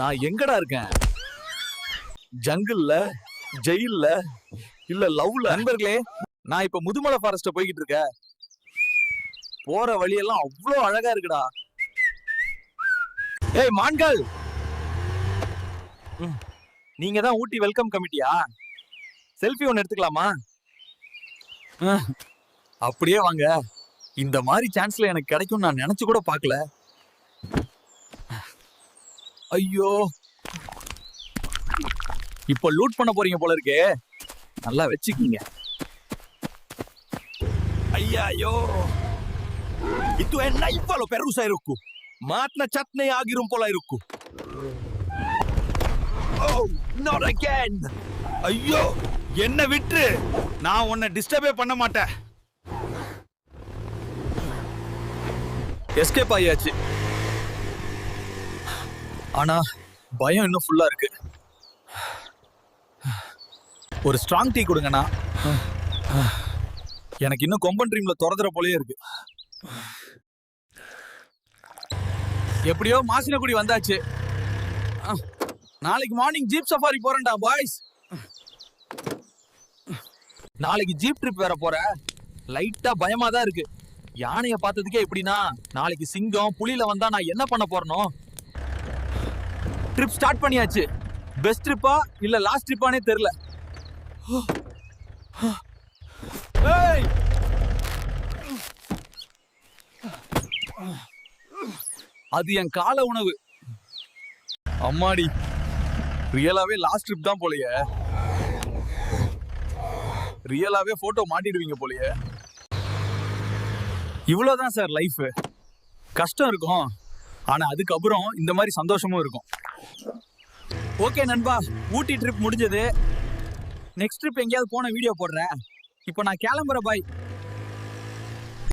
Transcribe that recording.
நான் எங்கடா இருக்கேன்? ஜங்கிள்ல ஜெயில்ல இல்ல லவ்ல நண்பர்களே நான் இப்ப முதுமலை ஃபாரஸ்ட் போய்கிட்டு இருக்கேன். போற வழியெல்லாம் அவ்வளோ அழகா இருக்குடா. ஏய் மான்கள்! நீங்க தான் ஊட்டி வெல்கம் கமிட்டியா செல்ஃபி ஒன்னு எடுத்துக்கலாமா? அப்படியே வாங்க. இந்த மாதிரி சான்ஸ்ல எனக்கு கிடைக்கும் நான் நினைச்சு கூட பார்க்கல. ஐயோ இப்போ லூட் பண்ண போறீங்க போல இருக்கே நல்லா வச்சுக்கீங்க ಅಯ್ಯಯ್ಯೋ ಇದು ಎನ್ನ ಇಪ್ಪಲು ಪೆರುಸ ಇರುಕ್ಕು ಮಾತ್ನ ಚಟ್ನೆ ಆಗಿರುಂ ಪೊಲ ಇರುಕ್ಕು ನಾಟ್ ಅಗೇನ್ ஐயோ என்ன விட்டு நான் உன்னை டிஸ்டர்பே பண்ண மாட்டேன் எஸ்கேப் ஆயாச்சு ஆனா பயம் இன்னும் ஃபுல்லா இருக்கு. ஒரு ஸ்ட்ராங் டீ கொடுங்கண்ணா. எனக்கு இன்னும் கொம்பன் ட்ரீம்ல துறதுற போலயே இருக்கு. எப்படியோ மாசினகுடி வந்தாச்சு. நாளைக்கு மார்னிங் ஜீப் சஃபாரி போறேன்டா பாய்ஸ் நாளைக்கு ஜீப் ட்ரிப் வேற போற. லைட்டா பயமா தான் இருக்கு. யானைய பார்த்ததுக்கே எப்படின்னா நாளைக்கு சிங்கம் புலியில வந்தா நான் என்ன பண்ண போறனோ? ட்ரிப் ஸ்டார்ட் பண்ணியாச்சு. பெஸ்ட் ட்ரிப்பா இல்ல லாஸ்ட் ட்ரிப்பானே தெரியல. ஏய்! அது என் கால உணவு. அம்மாடி ரியலாவே லாஸ்ட் ட்ரிப் தான் போலயே. ரியலாவே போட்டோ மாட்டிடுவீங்க போலயே. இவ்வளவுதான் சார் லைஃப் கஷ்டம் இருக்கும். ஆனா அதுக்கப்புறம் இந்த மாதிரி சந்தோஷமும் இருக்கும். ஓகே நண்பா ஊட்டி ட்ரிப் முடிஞ்சது. நெக்ஸ்ட் ட்ரிப் எங்கேயாவது போன வீடியோ போடுறேன். இப்போ நான் கிளம்புறேன் பாய்